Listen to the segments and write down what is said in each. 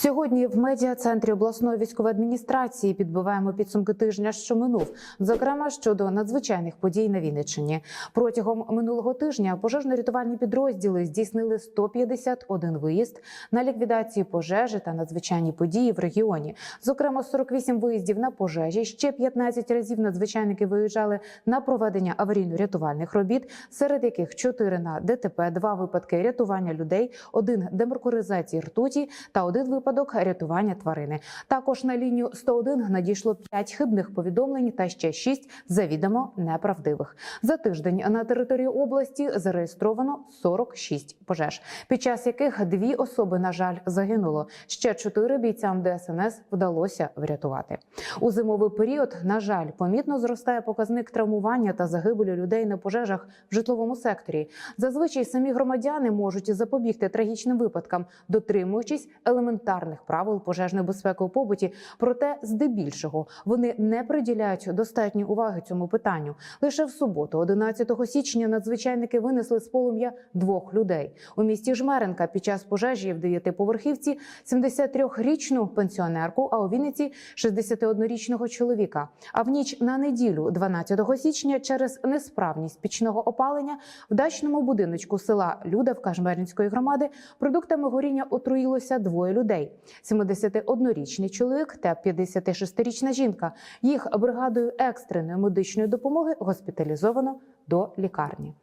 Сьогодні в медіа-центрі обласної військової адміністрації підбиваємо підсумки тижня, що минув, зокрема щодо надзвичайних подій на Вінниччині. Протягом минулого тижня пожежно-рятувальні підрозділи здійснили 151 виїзд на ліквідацію пожежі та надзвичайні події в регіоні. Зокрема, 48 виїздів на пожежі. Ще 15 разів надзвичайники виїжджали на проведення аварійно-рятувальних робіт, серед яких 4 на ДТП, 2 випадки рятування людей, один демаркуризації ртуті та один випадок рятування тварини. Також на лінію 101 надійшло 5 хибних повідомлень та ще 6 завідомо неправдивих. За тиждень на території області зареєстровано 46 пожеж, під час яких дві особи, на жаль, загинуло. Ще чотири бійцям ДСНС вдалося врятувати. У зимовий період, на жаль, помітно зростає показник травмування та загибелі людей на пожежах в житловому секторі. Зазвичай самі громадяни можуть запобігти трагічним випадкам, дотримуючись елементарних правил пожежної безпеки у побуті. Проте, здебільшого, вони не приділяють достатньо уваги цьому питанню. Лише в суботу, 11 січня, надзвичайники винесли з полум'я двох людей у місті Жмеренка під час пожежі в дев'ятиповерхівці 73-річну пенсіонерку, а у Вінниці 61-річного чоловіка. А в ніч на неділю, 12 січня, через несправність пічного опалення в дачному будиночку села Людавка Жмеринської громади продуктами горіння отруїлося двоє людей: 71-річний чоловік та 56-річна жінка. Їх бригадою екстреної медичної допомоги госпіталізовано до лікарні.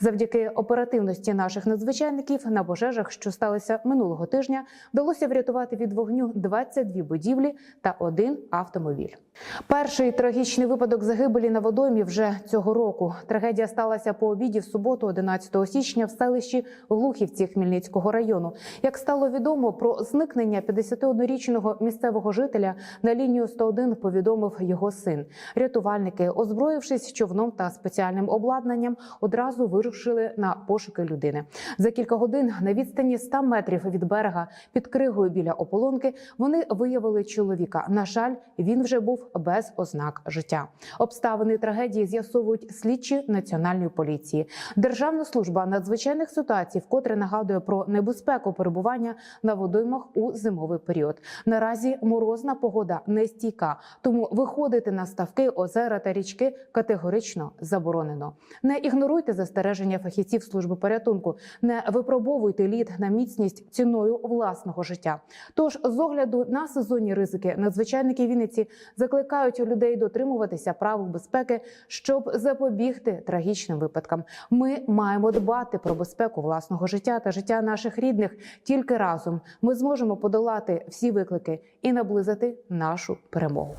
Завдяки оперативності наших надзвичайників на пожежах, що сталися минулого тижня, вдалося врятувати від вогню 22 будівлі та один автомобіль. Перший трагічний випадок загибелі на водоймі вже цього року. Трагедія сталася по обіді в суботу, 11 січня, в селищі Глухівці Хмельницького району. Як стало відомо про зникнення 51-річного місцевого жителя на лінію 101 повідомив його син. Рятувальники, озброївшись човном та спеціальним обладнанням, одразу вирушили на пошуки людини. За кілька годин на відстані 100 метрів від берега під кригою біля ополонки вони виявили чоловіка. На жаль, він вже був без ознак життя. Обставини трагедії з'ясовують слідчі національної поліції. Державна служба надзвичайних ситуацій вкотре нагадує про небезпеку перебування на водоймах у зимовий період. Наразі морозна погода не стійка, тому виходити на ставки, озера та річки категорично заборонено. Не ігноруйте застереження фахівців служби порятунку, не випробовуйте лід на міцність ціною власного життя. Тож, з огляду на сезонні ризики, надзвичайники Вінниці закликають людей дотримуватися правил безпеки, щоб запобігти трагічним випадкам. Ми маємо дбати про безпеку власного життя та життя наших рідних. Тільки разом ми зможемо подолати всі виклики і наблизити нашу перемогу.